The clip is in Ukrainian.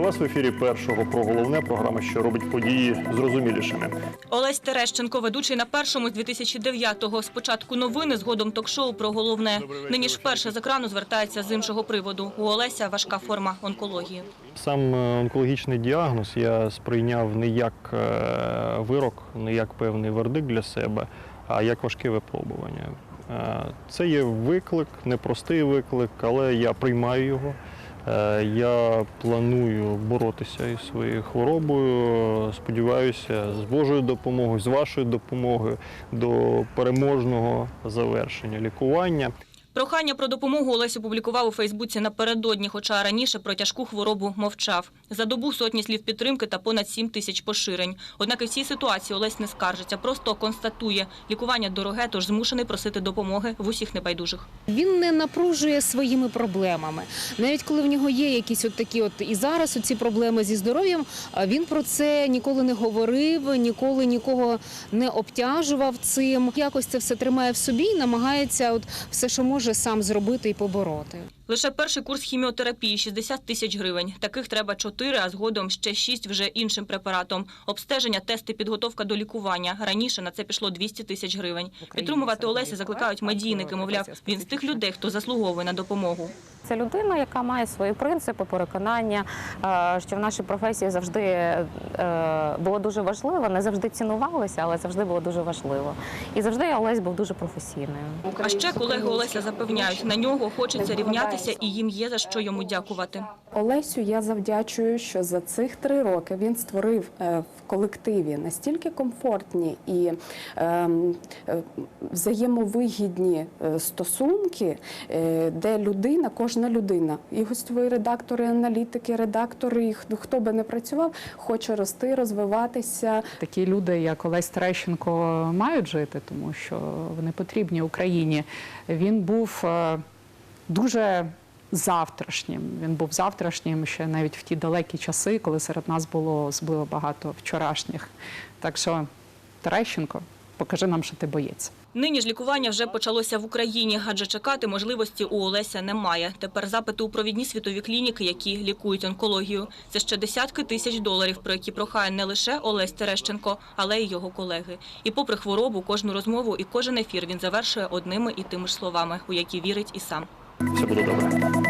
У вас в ефірі першого про головне програма, що робить події зрозумілішими. Олесь Терещенко, ведучий на першому з 2009-го. Спочатку новини, згодом ток-шоу про головне. Нині ж вперше з екрану звертається з іншого приводу. У Олеся важка форма онкології. Сам е, онкологічний діагноз я сприйняв не як е, вирок, не як певний вердикт для себе, а як важке випробування. Е, Це є виклик, непростий виклик, але я приймаю його. Е, Я планую боротися із своєю хворобою. Сподіваюся, з Божою допомогою, з вашою допомогою до переможного завершення лікування. Прохання про допомогу Олесь опублікував у Фейсбуці напередодні, хоча раніше про тяжку хворобу мовчав. За добу сотні слів підтримки та понад 7 тисяч поширень. Однак і в цій ситуації Олесь не скаржиться, просто констатує – лікування дороге, тож змушений просити допомоги в усіх небайдужих. Він не напружує своїми проблемами. Навіть коли в нього є якісь от такі, от і зараз ці проблеми зі здоров'ям, він про це ніколи не говорив, ніколи нікого не обтяжував цим. Якось це все тримає в собі і намагається от все, що може сам зробити і побороти. Лише перший курс хіміотерапії – 60 тисяч гривень. Таких треба 4, а згодом ще 6 вже іншим препаратом. Обстеження, тести, підготовка до лікування. Раніше на це пішло 200 тисяч гривень. Підтримувати Олеся закликають медійники. Мовляв, він з тих людей, хто заслуговує на допомогу. Це людина, яка має свої принципи, переконання, е, що в нашій професії завжди е, було дуже важливо, не завжди цінувалося, але завжди було дуже важливо. І завжди Олесь був дуже професійною. А ще колеги Олеся запевняють, на нього хочеться рівнятися і їм є за що йому дякувати. Олесю я завдячую, що за цих три роки він створив е, в колективі настільки комфортні і ем, взаємовигідні стосунки, де людина, кожна людина, і гостьові редактори, аналітики, редактори, і хто- хто би не працював, хоче рости, розвиватися. Такі люди, як Олесь Терещенко, мають жити, тому що вони потрібні Україні. Він був е, дуже завтрашнім. Він був завтрашнім ще навіть в ті далекі часи, коли серед нас було особливо багато вчорашніх. Так що, Терещенко, покажи нам, що ти боєць. Нині ж лікування вже почалося в Україні, адже чекати можливості у Олеся немає. Тепер запити у провідні світові клініки, які лікують онкологію. Це ще десятки тисяч доларів, про які прохає не лише Олесь Терещенко, але й його колеги. І попри хворобу, кожну розмову і кожен ефір він завершує одними і тими ж словами, у які вірить і сам. Все буде добре.